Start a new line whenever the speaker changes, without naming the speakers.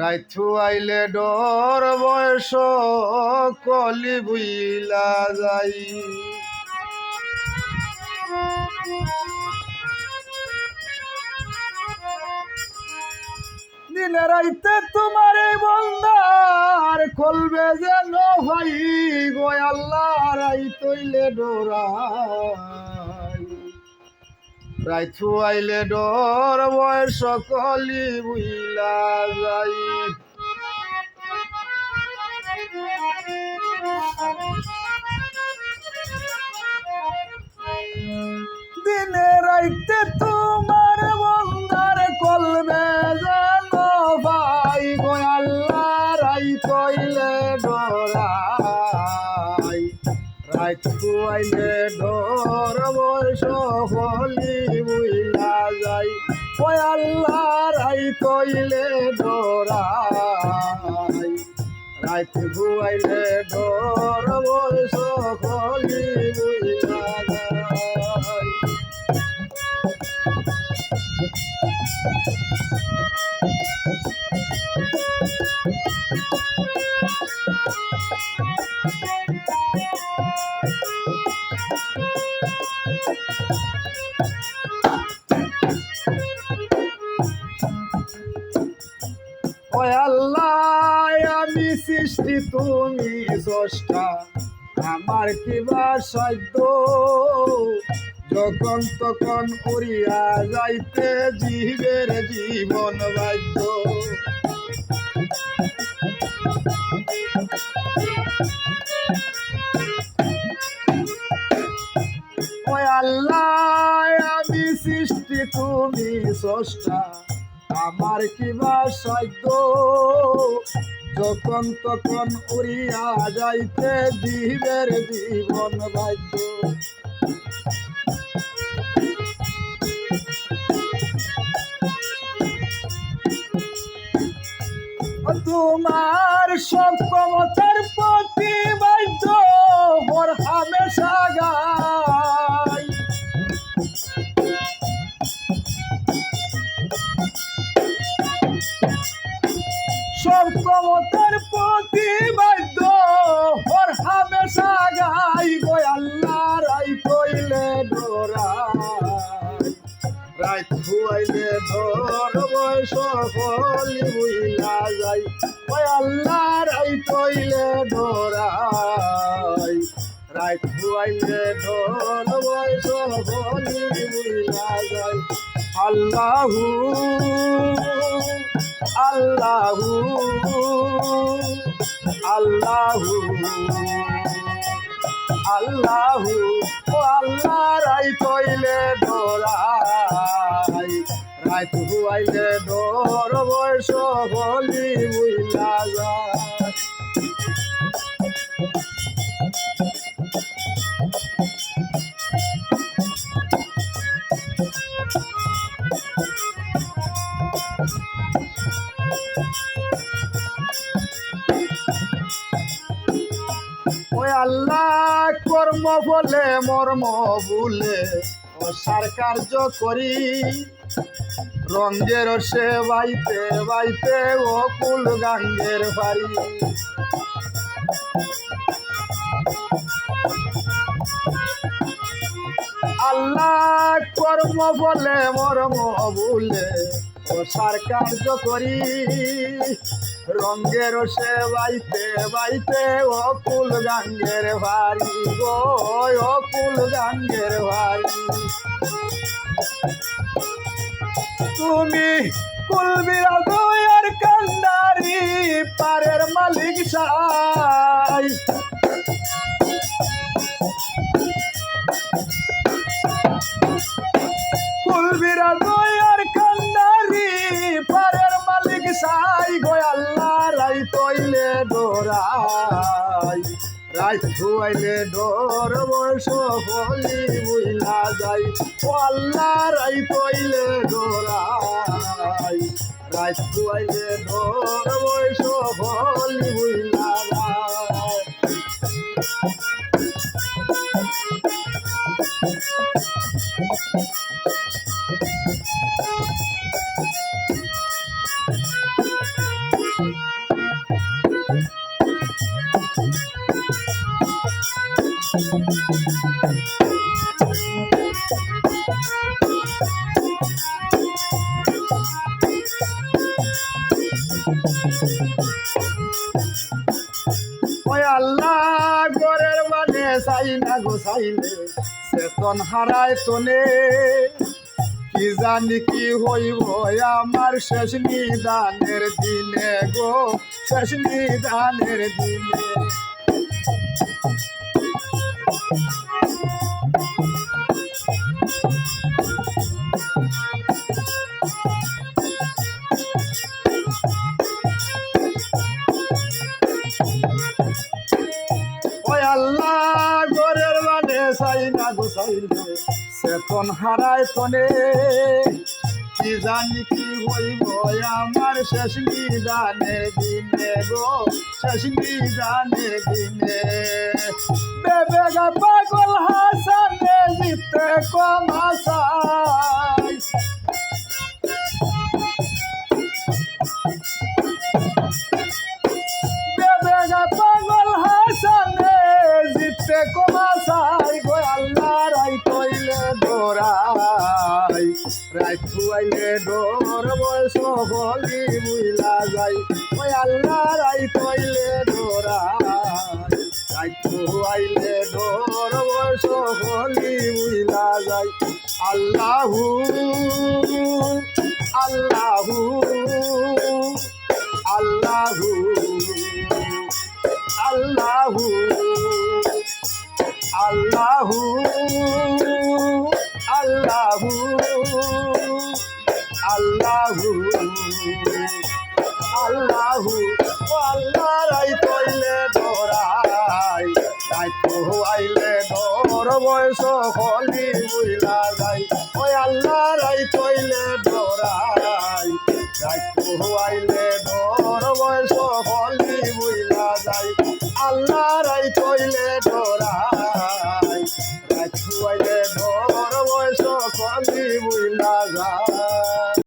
রাইথু আইলে ডর, বয়স কলি বুইলা যাই। দিনে রাইতে তোমার বন্দার কলবে যেন ভাই গো, আল্লাহ রাই তৈলে ডোরাই। রাইথু আইলে ডর বয় সকলি বুইলা যাই। দিনে রাইতে তোমার কইলে ডরাই রাইত ঘুয়াইলে ডর বুইলা যাই সৃষ্টি তুমি স্রষ্টা, আমার কিবা সাধ্য? যখন তখন উড়িয়া যাইতে জীবের জীবন বাধ্য। আল্লাহ, আমি সৃষ্টি, তুমি স্রষ্টা, আমার কিবা সাধ্য? যখন তখন উড়িয়া যাইতে জীবের জীবন বাধ্য। তোমার সব ক্ষমতার প্রতি ক্ষমতার প্রতি বাধ্য হর হামেশা গাই গো আল্লাহ রাই কইলে ডরাই। রাই খুয়াইলে ডর বয়স হলি বুইলা যাই ওই আল্লাহ রাই কইলে ডরাই। রাই খুয়াইলে ডর বয়স হলি বুইলা যাই, আল্লাহু আল্লাহু আল্লাহু আল্লাহু ও আল্লাহ রাই কইলে ডরাই রাই তু আইলে ডর আল্লাহ কর্ম বলে, মর্ম ভুলে অসার কার্য করি। রঙ্গের সে বাইতে বাইতে ও কুল গাঙ্গের বাড়ি। আল্লাহ কর্ম বলে, মর্ম ভুলে অসার কার্য করি রঙ্গের সে বাইতে বাইতে অকুল গাঙ্গের ভারি গো অকুল গাঙ্গের ভারি তুমি কুলবিরা দয়ার কান্ডারি পারের মালিক সাই। কুলবিরা রাই ধুয়াইলে ডর বয়স বলি বুঝলা যাই। ও আল্লাহ রাই তৈলে ডোরাই রাই ধুয়াইলে ডর বয়স বলি আল্লাহ গরের মানে চাই না গো চাইলে চেতন হারায় তনে। কি জানি কি হইব আমার শেষ নিদানের দিনে গো, শেষ নিদানের দিনে। ওই আল্লাহ গরের মানে চাই না গো চাইলে। চেতন হারায় তনে, কি জানি কি হইব, আমার শেষ নিদানের দিনে গো, শেষ নিদানের দিনে। বেবেগা পাগল হাসানে জিতে কম জিতে কমাসাই গো আল্লাহ রাই কইলে ডোরাই রাই থুয়াইলে ডোর বয়স বলি বুইলা যাই। ওই আল্লাহ রাই কইলে ডোরাই রাই ডোর বয়স বলি বুইলা যাই। আল্লাহু আল্লাহু আল্লাহু আল্লাহু। আল্লাহু আল্লাহু আল্লাহু আল্লাহু আল্লাহ রাই তৈলে ধরাই রাইতো আইলে ধর বয়স হলি বুঝলা যাই ওই আল্লাহ রাই তৈলে ধরাই রাইতো আইলে ধর বয়স হলি বুঝলা যাই আল্লাহ রাই তৈলে